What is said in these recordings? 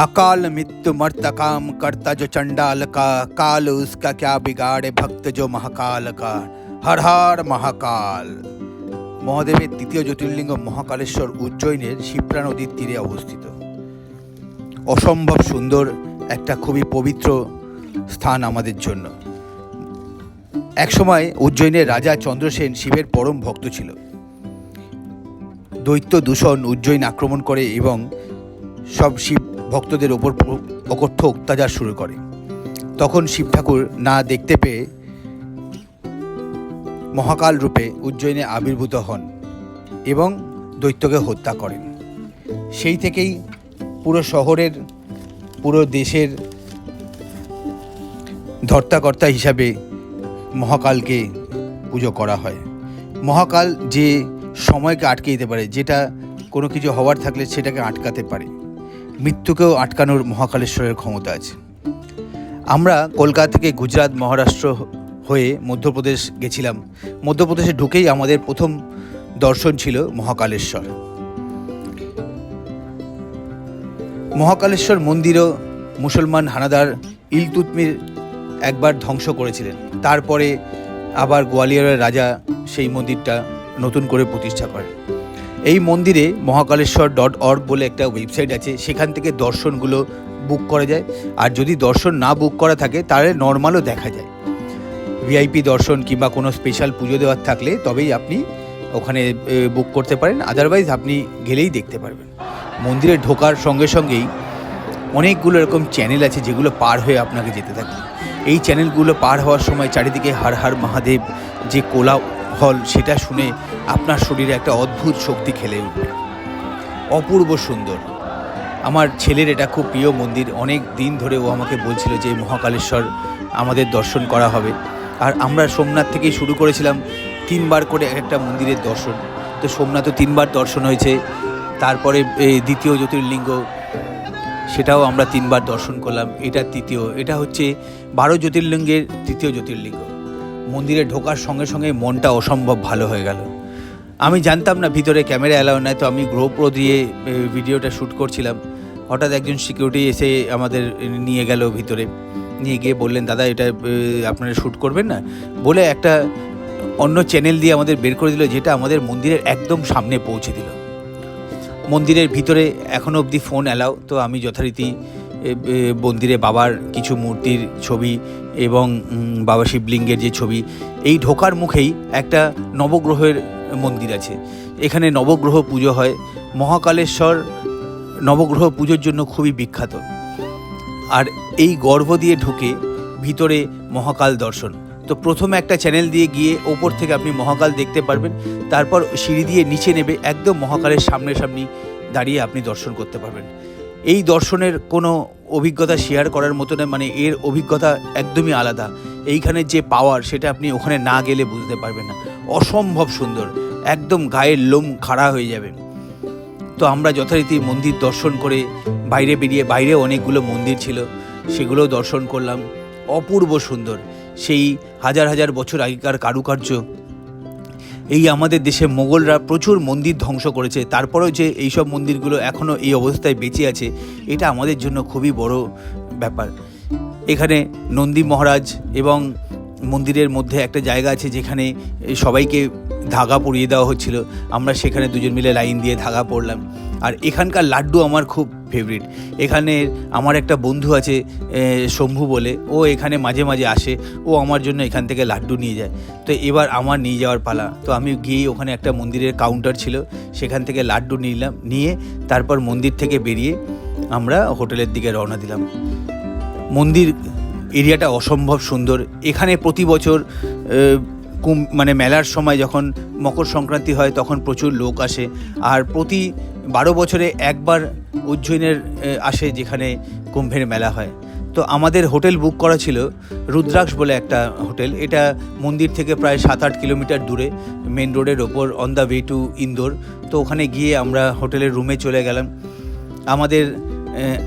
अकाल मृत्यु मर्त काम करता जो चंडाल का काल उसका क्या बिगाड़े भक्त जो महाकाल का হর হর মহাকাল মহাদেবের দ্বিতীয় জ্যোতির্লিঙ্গ মহাকালেশ্বর উজ্জয়িনের শিপ্রা নদীর তীরে অবস্থিত অসম্ভব সুন্দর একটা খুবই পবিত্র স্থান আমাদের জন্য একসময় উজ্জয়িনের রাজা চন্দ্রসেন শিবের পরম ভক্ত ছিল দৈত্য দূষণ উজ্জয়িন আক্রমণ করে এবং সব শিব ভক্তদের ওপর অকথ্য অত্যাচার শুরু করে। তখন শিব ঠাকুর না দেখতে পেয়ে মহাকাল রূপে উজ্জয়িনে আবির্ভূত হন এবং দৈত্যকে হত্যা করেন। সেই থেকেই পুরো শহরের, পুরো দেশের ধর্তাকর্তা হিসাবে মহাকালকে পুজো করা হয়। মহাকাল যে সময়কে আটকে দিতে পারে, যেটা কোনো কিছু হওয়ার থাকলে সেটাকে আটকাতে পারে। মৃত্যুকেও আটকানোর মহাকালেশ্বরের ক্ষমতা আছে। আমরা কলকাতা থেকে গুজরাট, মহারাষ্ট্র হয়ে মধ্যপ্রদেশ গেছিলাম। মধ্যপ্রদেশে ঢুকেই আমাদের প্রথম দর্শন ছিল মহাকালেশ্বর। মহাকালেশ্বর মন্দিরও মুসলমান হানাদার ইলতুতমির একবার ধ্বংস করেছিলেন। তারপরে আবার গোয়ালিয়রের রাজা সেই মন্দিরটা নতুন করে প্রতিষ্ঠা করেন। এই মন্দিরে মহাকালেশ্বর ডট অর্গ বলে একটা ওয়েবসাইট আছে, সেখান থেকে দর্শনগুলো বুক করা যায়। আর যদি দর্শন না বুক করা থাকে, তাহলে নর্মালও দেখা যায়। ভিআইপি দর্শন কিংবা কোনো স্পেশাল পুজো দেওয়ার থাকলে তবেই আপনি ওখানে বুক করতে পারেন। আদারওয়াইজ আপনি গেলেই দেখতে পারবেন। মন্দিরে ঢোকার সঙ্গে সঙ্গেই অনেকগুলো এরকম চ্যানেল আছে, যেগুলো পার হয়ে আপনাকে যেতে থাকে। এই চ্যানেলগুলো পার হওয়ার সময় চারিদিকে হার হার মহাদেব, যে কোলা হল সেটা শুনে আপনার শরীরে একটা অদ্ভুত শক্তি খেলে উঠবে। অপূর্ব সুন্দর। আমার ছেলের এটা খুব প্রিয় মন্দির। অনেক দিন ধরে ও আমাকে বলছিল যে, মহাকালেশ্বর, আমাদের দর্শন করা হবে। আর আমরা সোমনাথ থেকেই শুরু করেছিলাম তিনবার করে এক একটা মন্দিরের দর্শন। তো সোমনাথও তিনবার দর্শন হয়েছে। তারপরে দ্বিতীয় জ্যোতির্লিঙ্গ, সেটাও আমরা তিনবার দর্শন করলাম। এটা তৃতীয়। এটা হচ্ছে বারো জ্যোতির্লিঙ্গের তৃতীয় জ্যোতির্লিঙ্গ। মন্দিরে ঢোকার সঙ্গে সঙ্গে মনটা অসম্ভব ভালো হয়ে গেল। আমি জানতাম না ভিতরে ক্যামেরা অ্যালাউ নাই, তো আমি গ্রোপ্রো দিয়ে ভিডিওটা শ্যুট করছিলাম। হঠাৎ একজন সিকিউরিটি এসে আমাদের নিয়ে গেল ভিতরে। নিয়ে গিয়ে বললেন, দাদা, এটা আপনারা শ্যুট করবেন না? বলে একটা অন্য চ্যানেল দিয়ে আমাদের বের করে দিল, যেটা আমাদের মন্দিরের একদম সামনে পৌঁছে দিল। মন্দিরের ভিতরে এখনও অবধি ফোন অ্যালাউ তো আমি যথারীতি মন্দিরে বাবার কিছু মূর্তির ছবি এবং বাবা শিবলিঙ্গের যে ছবি, এই ঢোকার মুখেই একটা নবগ্রহের মন্দির আছে। এখানে নবগ্রহ পুজো হয়। মহাকালেশ্বর নবগ্রহ পুজোর জন্য খুবই বিখ্যাত। আর এই গর্ভ দিয়ে ঢুকে ভিতরে মহাকাল দর্শন। তো প্রথমে একটা চ্যানেল দিয়ে গিয়ে ওপর থেকে আপনি মহাকাল দেখতে পারবেন। তারপর সিঁড়ি দিয়ে নিচে নেবে একদম মহাকালের সামনে সামনি দাঁড়িয়ে আপনি দর্শন করতে পারবেন। এই দর্শনের কোনো অভিজ্ঞতা শেয়ার করার মতো নয় মানে এর অভিজ্ঞতা একদমই আলাদা। এইখানে যে পাওয়ার সেটা আপনি ওখানে না গেলে বুঝতে পারবেন না। অসম্ভব সুন্দর, একদম গায়ের লোম খাড়া হয়ে যাবে। তো আমরা যথারীতি মন্দির দর্শন করে বাইরে বেরিয়ে, বাইরে অনেকগুলো মন্দির ছিল, সেগুলোও দর্শন করলাম। অপূর্ব সুন্দর, সেই হাজার হাজার বছর আগেকার কারুকার্য এই আমাদের দেশে মোগলরা প্রচুর মন্দির ধ্বংস করেছে। তারপরেও যে এইসব মন্দিরগুলো এখনও এই অবস্থায় বেঁচে আছে, এটা আমাদের জন্য খুবই বড় ব্যাপার। এখানে নন্দী মহারাজ এবং মন্দিরের মধ্যে একটা জায়গা আছে যেখানে সবাইকে ধাগা পরিয়ে দেওয়া হচ্ছিল। আমরা সেখানে দুজন মিলে লাইন দিয়ে ধাগা পড়লাম। আর এখানকার লাড্ডু আমার খুব ফেভারিট এখানে আমার একটা বন্ধু আছে শম্ভু বলে। ও এখানে মাঝে মাঝে আসে। ও আমার জন্য এখান থেকে লাড্ডু নিয়ে যায়। তো এবার আমার নিয়ে যাওয়ার পালা। তো আমি গিয়ে ওখানে একটা মন্দিরের কাউন্টার ছিল। সেখান থেকে লাড্ডু নিলাম, নিয়ে তারপর মন্দির থেকে বেরিয়ে আমরা হোটেলের দিকে রওনা দিলাম। মন্দির এরিয়াটা অসম্ভব সুন্দর। এখানে প্রতি বছর কুম- মানে মেলার সময় যখন মকর সংক্রান্তি হয়, তখন প্রচুর লোক আসে। আর প্রতি বারো বছরে একবার উজ্জয়িনের আসে যেখানে কুম্ভের মেলা হয়। তো আমাদের হোটেল বুক করা ছিল রুদ্রাক্ষ বলে একটা হোটেল। এটা মন্দির থেকে প্রায় সাত আট কিলোমিটার দূরে মেন রোডের ওপর on the way to Indore তো ওখানে গিয়ে আমরা হোটেলের রুমে চলে গেলাম। আমাদের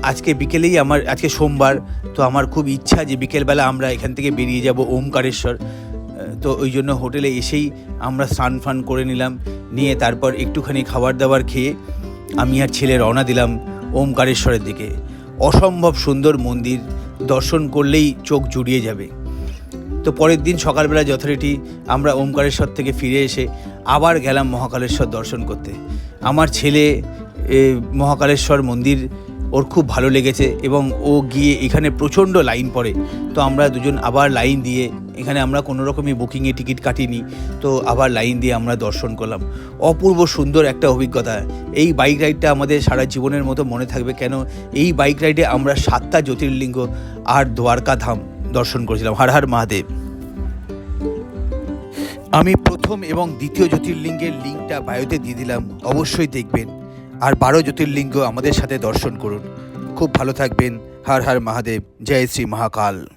আজকে বিকেলেই আমার, আজকে সোমবার, তো আমার খুব ইচ্ছা যে বিকেলবেলা আমরা এখান থেকে বেরিয়ে যাব ওমকারেশ্বর। তো ওই জন্য হোটেলে এসেই আমরা স্নান ফান করে নিলাম, নিয়ে তারপর একটুখানি খাবার দাবার খেয়ে আমি আর ছেলে রওনা দিলাম ওমকারেশ্বরের দিকে। অসম্ভব সুন্দর মন্দির, দর্শন করলেই চোখ জুড়িয়ে যাবে। তো পরের দিন সকালবেলা যথারীতি আমরা ওমকারেশ্বর থেকে ফিরে এসে আবার গেলাম মহাকালেশ্বর দর্শন করতে। আমার ছেলে মহাকালেশ্বর মন্দির ওর খুব ভালো লেগেছে এবং ও গিয়ে এখানে প্রচণ্ড লাইন পড়ে। তো আমরা দুজন আবার লাইন দিয়ে, এখানে আমরা কোনো রকমই বুকিংয়ে টিকিট কাটিনি, তো আবার লাইন দিয়ে আমরা দর্শন করলাম। অপূর্ব সুন্দর একটা অভিজ্ঞতা। এই বাইক রাইডটা আমাদের সারা জীবনের মতো মনে থাকবে কেন? এই বাইক রাইডে আমরা সাতটা জ্যোতির্লিঙ্গ আর দ্বারকা ধাম দর্শন করেছিলাম। হর হর মহাদেব। আমি প্রথম এবং দ্বিতীয় জ্যোতির্লিঙ্গের লিঙ্কটা বায়োতে দিয়ে দিলাম। অবশ্যই দেখবেন। আর বারো জ্যোতির্লিঙ্গ আমাদের সাথে দর্শন করুন। খুব ভালো থাকবেন। হর হর মহাদেব। জয় শ্রী মহাকাল।